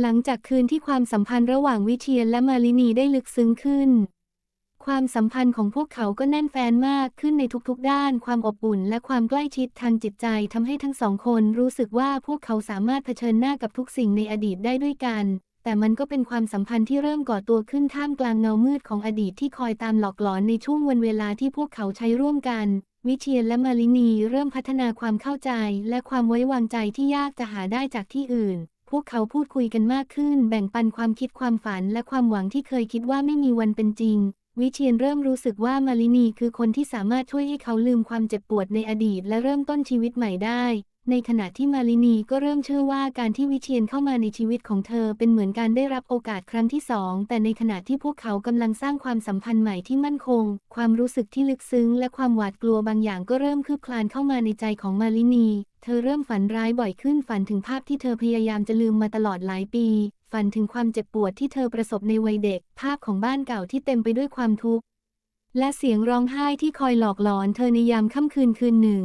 หลังจากคืนที่ความสัมพันธ์ระหว่างวิเชียนและมาลินีได้ลึกซึ้งขึ้น ความสัมพันธ์ของพวกเขาก็แน่นแฟนมากขึ้นในทุกๆด้าน ความอบอุ่นและความใกล้ชิดทางจิตใจทำให้ทั้งสองคนรู้สึกว่าพวกเขาสามารถเผชิญหน้ากับทุกสิ่งในอดีตได้ด้วยกัน แต่มันก็เป็นความสัมพันธ์ที่เริ่มก่อตัวขึ้นท่ามกลางเงามืดของอดีตที่คอยตามหลอกหลอนในช่วงวันเวลาที่พวกเขาใช้ร่วมกันวิเชียนและมาลินีเริ่มพัฒนาความเข้าใจและความไว้วางใจที่ยากจะหาได้จากที่อื่น พวกเขาพูดคุยกันมากขึ้น แบ่งปันความคิดความฝันและความหวังที่เคยคิดว่าไม่มีวันเป็นจริง วิเชียนเริ่มรู้สึกว่ามาลินีคือคนที่สามารถช่วยให้เขาลืมความเจ็บปวดในอดีต และเริ่มต้นชีวิตใหม่ได้ ในขณะที่มาลินีก็เริ่มเชื่อว่าการที่วิเชียนเข้ามาในชีวิตของเธอเป็นเหมือนการได้รับโอกาสครั้งที่สอง แต่ในขณะที่พวกเขากำลังสร้างความสัมพันธ์ใหม่ที่มั่นคง ความรู้สึกที่ลึกซึ้ง และความหวาดกลัวบางอย่างก็เริ่มคืบคลานเข้ามาในใจของมาลินี เธอเริ่มฝันร้ายบ่อยขึ้นฝันถึงภาพที่เธอพยายามจะลืมมาตลอดหลายปี ฝันถึงความเจ็บปวดที่เธอประสบในวัยเด็ก ภาพของบ้านเก่าที่เต็มไปด้วยความทุกข์ และเสียงร้องไห้ที่คอยหลอกหลอนเธอในยามค่ำคืนคืนหนึ่ง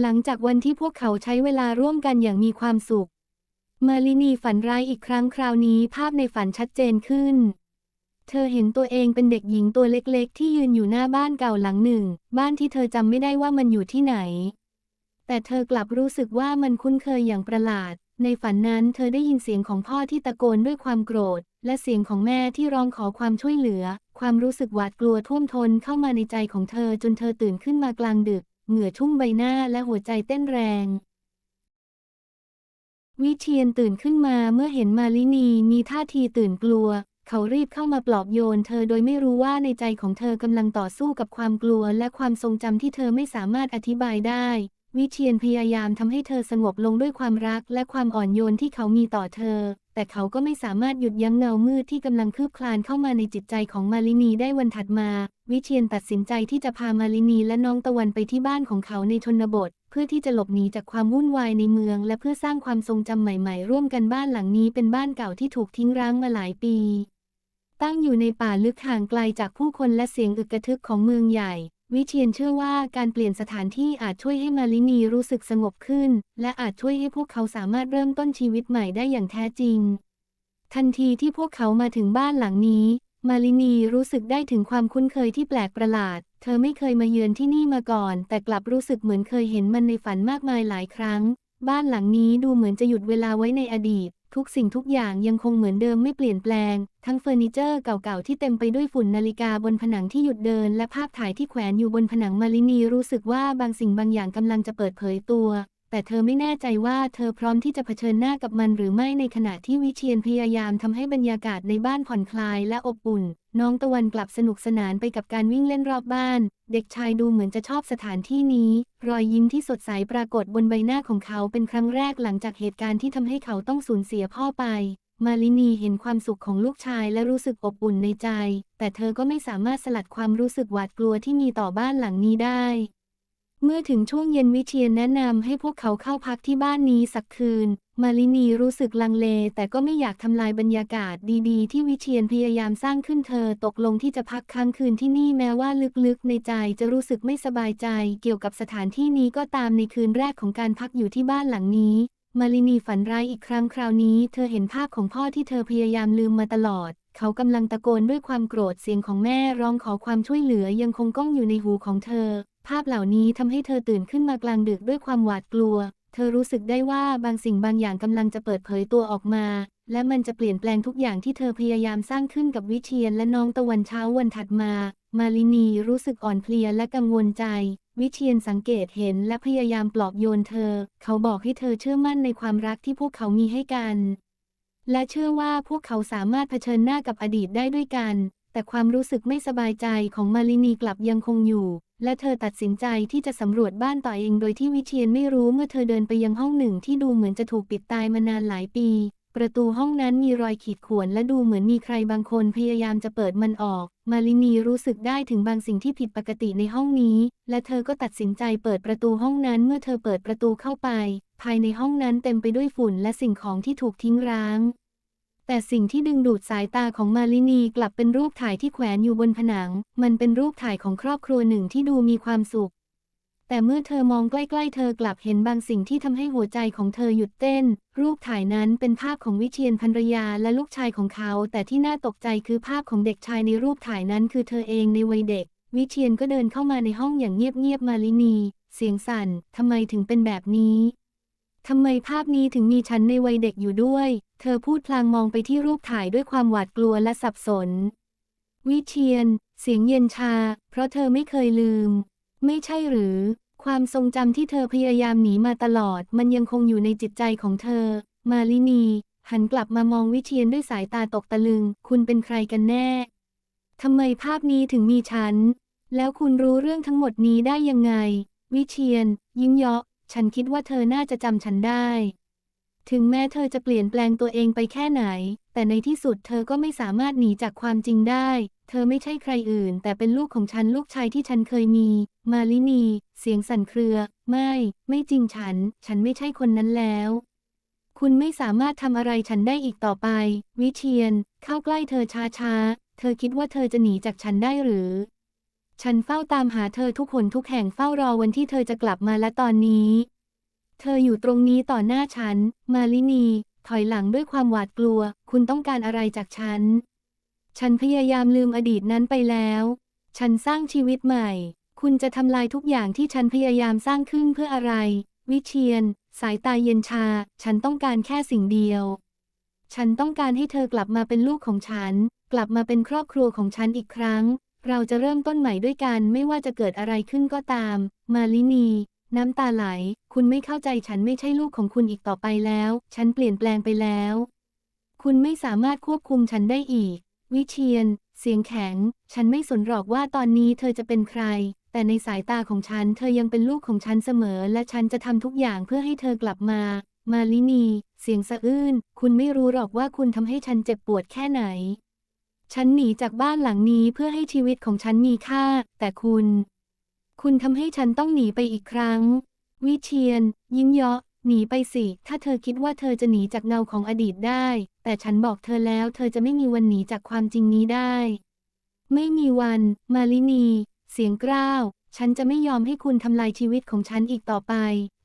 หลังจากวันที่พวกเขาใช้เวลาร่วมกันอย่างมีความสุข มาลินีฝันร้ายอีกครั้งคราวนี้ภาพในฝันชัดเจนขึ้นเธอเห็นตัวเองเป็นเด็กหญิงตัวเล็กๆ ที่ยืนอยู่หน้าบ้านเก่าหลังหนึ่ง บ้านที่เธอจำไม่ได้ว่ามันอยู่ที่ไหน แต่เธอกลับรู้สึกว่ามันคุ้นเคยอย่างประหลาด ในฝันนั้นเธอได้ยินเสียงของพ่อที่ตะโกนด้วยความโกรธ และเสียงของแม่ที่ร้องขอความช่วยเหลือ ความรู้สึกหวาดกลัวท่วมท้นเข้ามาในใจของเธอจนเธอตื่นขึ้นมากลางดึก เหงื่อชุ่มใบหน้าและหัวใจเต้นแรง วิเชียนตื่นขึ้นมาเมื่อเห็นมาลินีมีท่าทีตื่นกลัว เขารีบเข้ามาปลอบโยนเธอโดยไม่รู้ว่าในใจของเธอกำลังต่อสู้กับความกลัวและความทรงจำที่เธอไม่สามารถอธิบายได้ วิเชียนพยายามทำให้เธอสงบลงด้วยความรักและความอ่อนโยนที่เขามีต่อเธอ แต่เขาก็ไม่สามารถหยุดยั้งเงามืดที่กำลังคืบคลานเข้ามาในจิตใจของมาลินีได้วันถัดมา วิเชียนตัดสินใจที่จะพามาลินีและน้องตะวันไปที่บ้านของเขาในชนบท เพื่อที่จะหลบหนีจากความวุ่นวายในเมือง และเพื่อสร้างความทรงจำใหม่ ๆ ร่วมกันบ้านหลังนี้เป็นบ้านเก่าที่ถูกทิ้งร้างมาหลายปี ตั้งอยู่ในป่าลึกห่างไกลจากผู้คนและเสียงอึกกระทึกของเมืองใหญ่ วิเชียนเชื่อว่าการเปลี่ยนสถานที่อาจช่วยให้มาลินีรู้สึกสงบขึ้น และอาจช่วยให้พวกเขาสามารถเริ่มต้นชีวิตใหม่ได้อย่างแท้จริง ทันทีที่พวกเขามาถึงบ้านหลังนี้ มาลินีรู้สึกได้ถึงความคุ้นเคยที่แปลกประหลาด เธอไม่เคยมาเยือนที่นี่มาก่อน แต่กลับรู้สึกเหมือนเคยเห็นมันในฝันมากมายหลายครั้ง บ้านหลังนี้ดูเหมือนจะหยุดเวลาไว้ในอดีต ทุกสิ่งทุกอย่างยังคงเหมือนเดิมไม่เปลี่ยนแปลง ทั้งเฟอร์นิเจอร์เก่าๆที่เต็มไปด้วยฝุ่นนาฬิกาบนผนังที่หยุดเดิน และภาพถ่ายที่แขวนอยู่บนผนังมาลินีรู้สึกว่าบางสิ่งบางอย่างกำลังจะเปิดเผยตัว แต่เธอไม่แน่ใจว่าเธอพร้อมที่จะเผชิญหน้ากับมันหรือไม่ในขณะที่วิเชียนพยายามทำให้บรรยากาศในบ้านผ่อนคลายและอบอุ่น น้องตะวันกลับสนุกสนานไปกับการวิ่งเล่นรอบบ้าน เด็กชายดูเหมือนจะชอบสถานที่นี้ รอยยิ้มที่สดใสปรากฏบนใบหน้าของเขาเป็นครั้งแรกหลังจากเหตุการณ์ที่ทำให้เขาต้องสูญเสียพ่อไปมาลินีเห็นความสุขของลูกชายและรู้สึกอบอุ่นในใจ แต่เธอก็ไม่สามารถสลัดความรู้สึกหวาดกลัวที่มีต่อบ้านหลังนี้ได้ เมื่อถึงช่วงเย็นวิเชียนแนะนำให้พวกเขาเข้าพักที่บ้านนี้สักคืน มาลินีรู้สึกลังเล แต่ก็ไม่อยากทำลายบรรยากาศดีๆ ที่วิเชียนพยายามสร้างขึ้นเธอตกลงที่จะพักค้างคืนที่นี่แม้ว่าลึกๆ ในใจจะรู้สึกไม่สบายใจ เกี่ยวกับสถานที่นี้ก็ตามในคืนแรกของการพักอยู่ที่บ้านหลังนี้ มาลินีฝันร้ายอีกครั้งคราวนี้ เธอเห็นภาพของพ่อที่เธอพยายามลืมมาตลอด เขากำลังตะโกนด้วยความโกรธเสียงของแม่ร้องขอความช่วยเหลือยังคงก้องอยู่ในหูของเธอ ภาพเหล่านี้ทำให้เธอตื่นขึ้นมากลางดึกด้วยความหวาดกลัว เธอรู้สึกได้ว่าบางสิ่งบางอย่างกำลังจะเปิดเผยตัวออกมา และมันจะเปลี่ยนแปลงทุกอย่างที่เธอพยายามสร้างขึ้นกับวิเชียนและน้องตะวันเช้าวันถัดมา มาลินีรู้สึกอ่อนเพลียและกังวลใจวิเชียนสังเกตเห็นและพยายามปลอบโยนเธอ เขาบอกให้เธอเชื่อมั่นในความรักที่พวกเขามีให้กัน และเชื่อว่าพวกเขาสามารถเผชิญหน้ากับอดีตได้ด้วยกัน แต่ความรู้สึกไม่สบายใจของมาลินีกลับยังคงอยู่ และเธอตัดสินใจที่จะสำรวจบ้านต่อเองโดยที่วิเชียนไม่รู้เมื่อเธอเดินไปยังห้องหนึ่งที่ดูเหมือนจะถูกปิดตายมานานหลายปี ประตูห้องนั้นมีรอยขีดข่วนและดูเหมือนมีใครบางคนพยายามจะเปิดมันออก มาลินีรู้สึกได้ถึงบางสิ่งที่ผิดปกติในห้องนี้ และเธอก็ตัดสินใจเปิดประตูห้องนั้นเมื่อเธอเปิดประตูเข้าไป ภายในห้องนั้นเต็มไปด้วยฝุ่นและสิ่งของที่ถูกทิ้งร้าง แต่สิ่งที่ดึงดูดสายตาของมาลินีกลับเป็นรูปถ่ายที่แขวนอยู่บนผนัง มันเป็นรูปถ่ายของครอบครัวหนึ่งที่ดูมีความสุข แต่เมื่อเธอมองใกล้ๆ เธอกลับเห็นบางสิ่งที่ทำให้หัวใจของเธอหยุดเต้น รูปถ่ายนั้นเป็นภาพของวิเชียนภรรยาและลูกชายของเขา แต่ที่น่าตกใจคือภาพของเด็กชายในรูปถ่ายนั้นคือเธอเองในวัยเด็ก วิเชียนก็เดินเข้ามาในห้องอย่างเงียบๆ มาลินี เสียงสั่นทำไมถึงเป็นแบบนี้ทำไมภาพนี้ถึงมีฉันในวัยเด็กอยู่ด้วย เธอพูดพลางมองไปที่รูปถ่ายด้วยความหวาดกลัวและสับสน วิเชียน เสียงเย็นชา เพราะเธอไม่เคยลืม ไม่ใช่หรือ ความทรงจำที่เธอพยายามหนีมาตลอด มันยังคงอยู่ในจิตใจของเธอ มาลินี หันกลับมามองวิเชียนด้วยสายตาตกตะลึง คุณเป็นใครกันแน่ทำไมภาพนี้ถึงมีฉัน แล้วคุณรู้เรื่องทั้งหมดนี้ได้ยังไง วิเชียน ยิ้มเยาะ ฉันคิดว่าเธอน่าจะจำฉันได้ ถึงแม้เธอจะเปลี่ยนแปลงตัวเองไปแค่ไหน แต่ในที่สุดเธอก็ไม่สามารถหนีจากความจริงได้ เธอไม่ใช่ใครอื่น แต่เป็นลูกของฉันลูกชายที่ฉันเคยมี มาลินี เสียงสั่นเครือ ไม่ ไม่จริงฉัน ฉันไม่ใช่คนนั้นแล้ว คุณไม่สามารถทำอะไรฉันได้อีกต่อไป วิเชียน เข้าใกล้เธอช้าๆ เธอคิดว่าเธอจะหนีจากฉันได้หรือ ฉันเฝ้าตามหาเธอทุกคนทุกแห่งเฝ้ารอวันที่เธอจะกลับมาและตอนนี้ เธออยู่ตรงนี้ต่อหน้าฉัน มาลินี ถอยหลังด้วยความหวาดกลัว คุณต้องการอะไรจากฉัน ฉันพยายามลืมอดีตนั้นไปแล้ว ฉันสร้างชีวิตใหม่ คุณจะทำลายทุกอย่างที่ฉันพยายามสร้างขึ้นเพื่ออะไร วิเชียน สายตาเย็นชา ฉันต้องการแค่สิ่งเดียว ฉันต้องการให้เธอกลับมาเป็นลูกของฉัน กลับมาเป็นครอบครัวของฉันอีกครั้ง เราจะเริ่มต้นใหม่ด้วยกันไม่ว่าจะเกิดอะไรขึ้นก็ตาม มาลินี น้ำตาไหล คุณไม่เข้าใจฉันไม่ใช่ลูกของคุณอีกต่อไปแล้ว ฉันเปลี่ยนแปลงไปแล้ว คุณไม่สามารถควบคุมฉันได้อีก วิเชียน เสียงแข็ง ฉันไม่สนหรอกว่าตอนนี้เธอจะเป็นใคร แต่ในสายตาของฉัน เธอยังเป็นลูกของฉันเสมอ และฉันจะทำทุกอย่างเพื่อให้เธอกลับมา มาลินี เสียงสะอื้น คุณไม่รู้หรอกว่าคุณทำให้ฉันเจ็บปวดแค่ไหน ฉันหนีจากบ้านหลังนี้เพื่อให้ชีวิตของฉันมีค่า แต่คุณ คุณทำให้ฉันต้องหนีไปอีกครั้ง วิเชียน ยิ้มเยาะ หนีไปสิ ถ้าเธอคิดว่าเธอจะหนีจากเงาของอดีตได้ แต่ฉันบอกเธอแล้วเธอจะไม่มีวันหนีจากความจริงนี้ได้ ไม่มีวัน มาลินี เสียงกร้าว ฉันจะไม่ยอมให้คุณทำลายชีวิตของฉันอีกต่อไป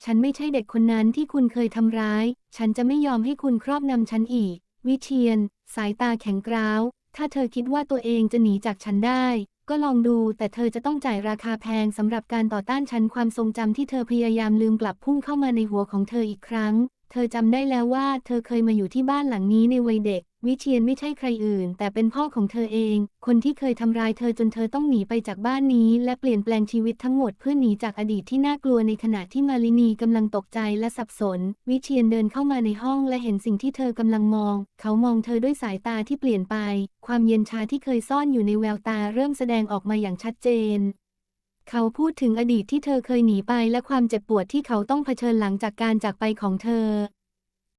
ฉันไม่ใช่เด็กคนนั้นที่คุณเคยทำร้าย ฉันจะไม่ยอมให้คุณครอบงำฉันอีก วิเชียน สายตาแข็งกร้าว ถ้าเธอคิดว่าตัวเองจะหนีจากฉันได้ ก็ลองดู แต่เธอจะต้องจ่ายราคาแพงสำหรับการต่อต้านฉันความทรงจำที่เธอพยายามลืมกลับพุ่งเข้ามาในหัวของเธออีกครั้ง เธอจำได้แล้วว่า เธอเคยมาอยู่ที่บ้านหลังนี้ในวัยเด็ก วิเชียนไม่ใช่ใครอื่น แต่เป็นพ่อของเธอเอง คนที่เคยทำร้ายเธอจนเธอต้องหนีไปจากบ้านนี้ และเปลี่ยนแปลงชีวิตทั้งหมดเพื่อหนีจากอดีตที่น่ากลัวในขณะที่มาลินีกำลังตกใจและสับสน วิเชียนเดินเข้ามาในห้องและเห็นสิ่งที่เธอกำลังมอง เขามองเธอด้วยสายตาที่เปลี่ยนไป ความเย็นชาที่เคยซ่อนอยู่ในแววตาเริ่มแสดงออกมาอย่างชัดเจนเขาพูดถึงอดีตที่เธอเคยหนีไปและความเจ็บปวดที่เขาต้องเผชิญหลังจากการจากไปของเธอ